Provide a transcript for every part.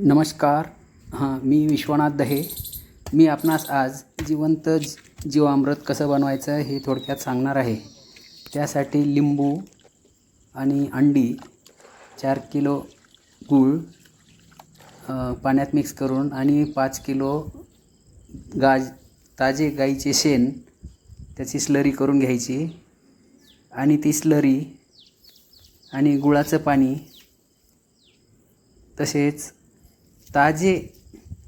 नमस्कार. हां मी विश्वनाथ दहे. मी आपणास आज जिवंत जीवामृत कसं बनवायचं हे थोडक्यात सांगणार आहे. त्यासाठी लिंबू आणि अंडी चार किलो गूळ पाण्यात मिक्स करून आणि पाच किलो गाज ताजे गाईचे शेण त्याची स्लरी करून घ्यायची आणि ती स्लरी आणि गुळाचं पाणी तसेच ताजे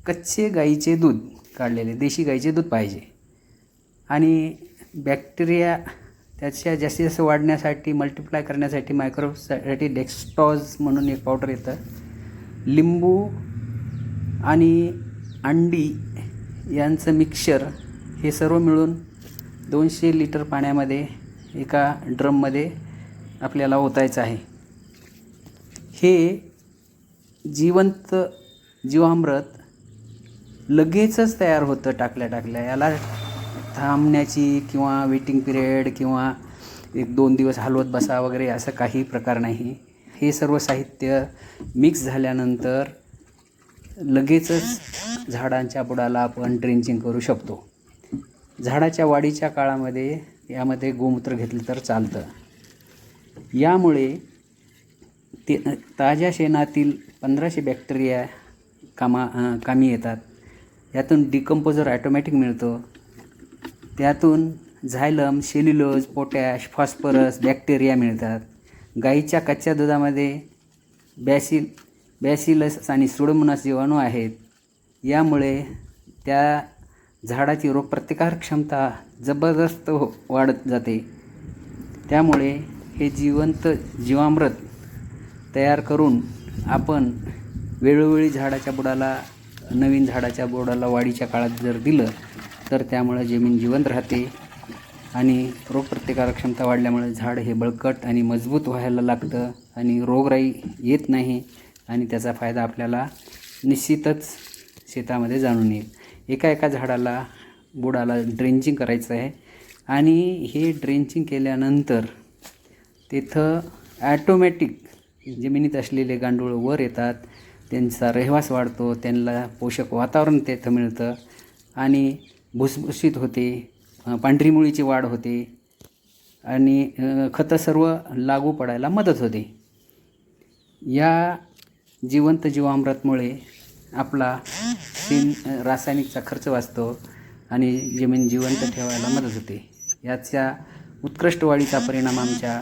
कच्चे गाईचे दूध काढलेले देशी गाईचे दूध पाहिजे. आणि बॅक्टेरिया त्याच्या जास्तीत जास्त वाढण्यासाठी मल्टिप्लाय करण्यासाठी मायक्रोसाठी डेक्स्टॉज म्हणून एक पावडर येतं. लिंबू आणि अंडी यांचं मिक्सचर हे सर्व मिळून दोनशे लिटर पाण्यामध्ये एका ड्रममध्ये आपल्याला ओतायचं आहे. हे जिवंत जीवामृत लगेचच तयार होतं टाकल्या टाकल्या. याला थांबण्याची किंवा वेटिंग पिरियड किंवा एक दोन दिवस हलवत बसा वगैरे असं काही प्रकार नाही. हे सर्व साहित्य मिक्स झाल्यानंतर लगेचच झाडांच्या बुडाला आपण ड्रेंचिंग करू शकतो. झाडाच्या वाढीच्या काळामध्ये यामध्ये गोमूत्र घेतलं तर चालतं. यामुळे ते ताज्या शेणातील पंधराशे बॅक्टेरिया कामा कामी येतात. यातून डिकम्पोजर ॲटोमॅटिक मिळतो. त्यातून xylem cellulose potash phosphorus bacteria मिळतात. गाईच्या कच्च्या दुधामध्ये बॅसिल बॅसिलस आणि सुडोमोनास जीवाणू आहेत यामुळे त्या झाडाची रोगप्रतिकारक क्षमता जबरदस्त हो वाढत जाते. त्यामुळे हे जिवंत जीवामृत तयार करून आपण वेळोवेळी झाडाच्या बुडाला नवीन झाडाच्या बुडाला वाढीच्या काळात जर दिलं तर त्यामुळे जमीन जिवंत राहते आणि रोगप्रतिकारक क्षमता वाढल्यामुळे झाड हे बळकट आणि मजबूत व्हायला लागतं आणि रोगराई येत नाही आणि त्याचा फायदा आपल्याला निश्चितच शेतामध्ये जाणून येईल. एका एका झाडाला बुडाला ड्रेंचिंग करायचं आहे आणि हे ड्रेंचिंग केल्यानंतर तिथं ॲटोमॅटिक जमिनीत असलेले गांडूळ वर येतात. त्यांचा रहवास वाढतो त्यांना पोषक वातावरण तिथं मिळतं. आणि भुसभुशीत होते पांढरी मुळीची वाढ होते. आणि खतं सर्व लागू पडायला मदत होते. या जिवंत जीवामृतमुळे आपला शेण रासायनिकचा खर्च वाचतो आणि जमीन जिवंत ठेवायला मदत होते. याच्या उत्कृष्ट वाढीचा परिणाम आमच्या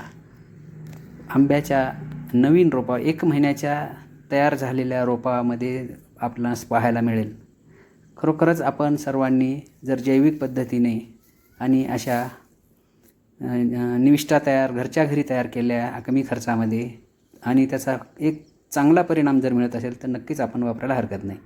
आंब्याच्या नवीन रोपा एक महिन्याच्या तयार झालेल्या रोपामध्ये आपणास पाहायला मिळेल. खरोखरच आपण सर्वांनी जर जैविक पद्धतीने आणि अशा निविष्ठा तयार घरच्या घरी तयार केल्या कमी खर्चामध्ये आणि त्याचा एक चांगला परिणाम जर मिळत असेल तर नक्कीच आपण वापरायला हरकत नाही.